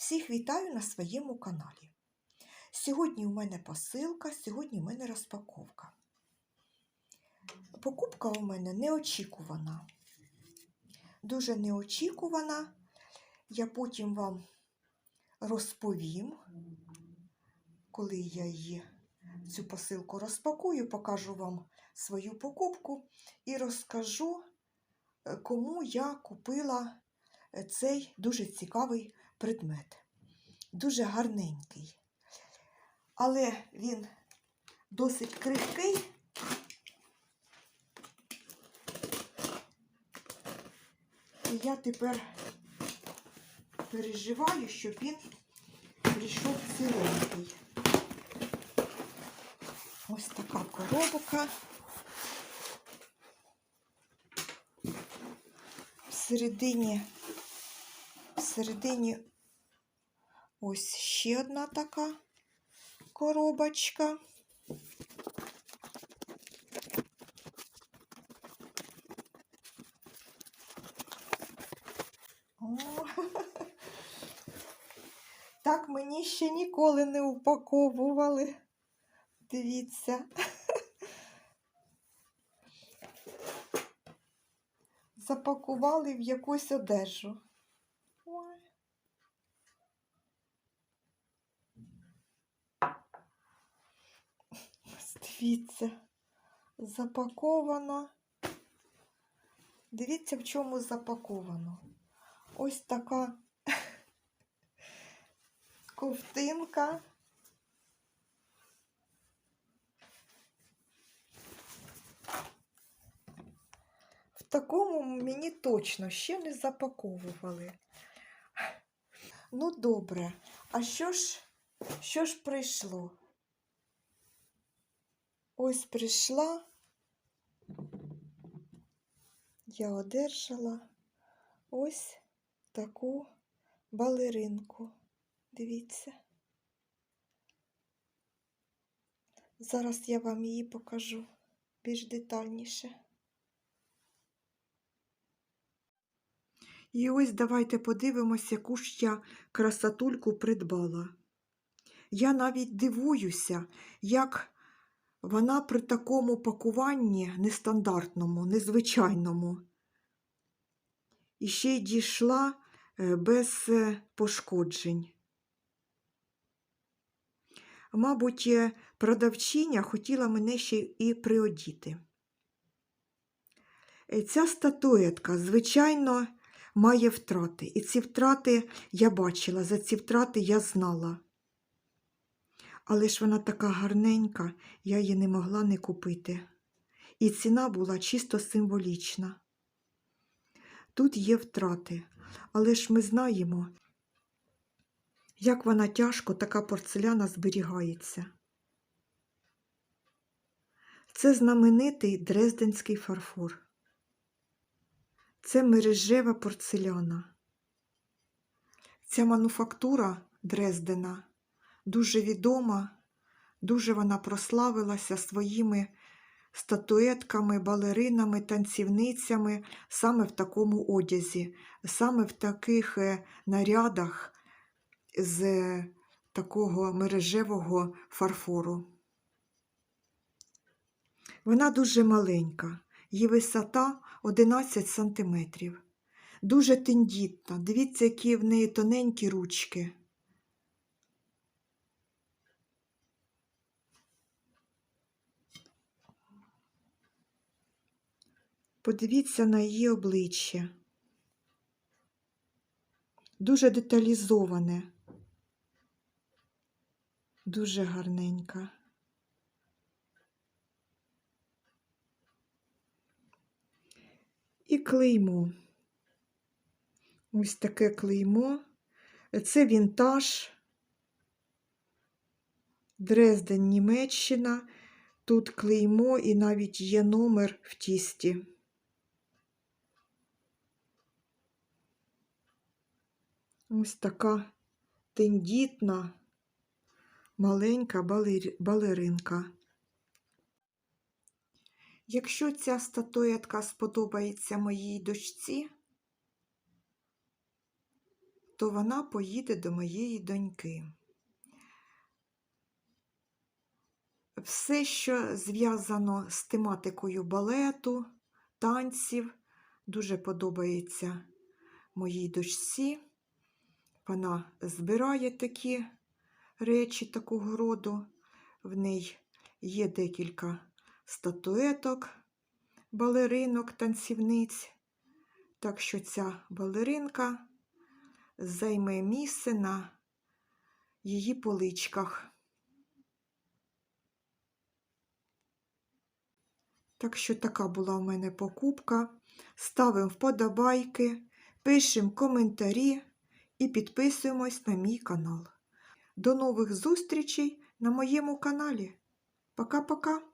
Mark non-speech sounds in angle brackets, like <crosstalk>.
Всіх вітаю на своєму каналі. Сьогодні у мене посилка, сьогодні у мене розпаковка. Покупка у мене неочікувана. Дуже неочікувана. Я потім вам розповім, коли я її цю посилку розпакую, покажу вам свою покупку і розкажу, е, кому я купила е, цей дуже цікавий предмет. Дуже гарненький. Але він досить крихкий. І я тепер переживаю, щоб він прийшов ціленький. Ось така коробка. Всередині, всередині ось ще одна така коробочка. О, <laughs> Так мені ще ніколи не упаковували. Дивіться. <laughs> Запакували в якусь одежу. Ой. Ось Дивіться, запаковано. Дивіться, в чому запаковано. Ось така <laughs> ковтинка. В такому мені точно ще не запаковували. Ну, добре, а що ж, що ж прийшло? Ось прийшла, я одержала ось таку балеринку. Дивіться. Зараз я вам її покажу більш детальніше. І ось давайте подивимося, яку ж я красотульку придбала. Я навіть дивуюся, як вона при такому пакуванні нестандартному, незвичайному, і ще й дійшла е, без е, пошкоджень. Мабуть, е, продавчиня хотіла мене ще і приодіти. Ця статуетка, звичайно, має втрати. І ці втрати я бачила, за ці втрати я знала. Але ж вона така гарненька, я її не могла не купити. І ціна була чисто символічна. Тут є втрати, але ж ми знаємо, як вона тяжко така порцеляна зберігається. Це знаменитий дрезденський фарфор. Це мережева порцеляна. Ця мануфактура Дрездена дуже відома, дуже вона прославилася своїми статуетками, балеринами, танцівницями саме в такому одязі, саме в таких е, нарядах з е, такого мережевого фарфору. Вона дуже маленька, її висота 11 сантиметрів. Дуже тендітна. Дивіться, які в неї тоненькі ручки. Подивіться на її обличчя. Дуже деталізоване, дуже гарненька. І клеймо. Ось таке клеймо. Це вінтаж. Дрезден, Німеччина. Тут клеймо і навіть є номер в тісті. Ось така тендітна, маленька балеринка. Якщо ця статуетка сподобається моїй дочці, то вона поїде до моєї доньки. Все, що зв'язано з тематикою балету, танців, дуже подобається моїй дочці. Вона збирає такі речі такого роду. В неї є декілька статуеток, балеринок, танцівниць. Так що ця балеринка займе місце на її поличках. Так що така була в мене покупка. Ставимо вподобайки, пишемо коментарі і підписуємось на мій канал. До нових зустрічей на моєму каналі. Пока-пока!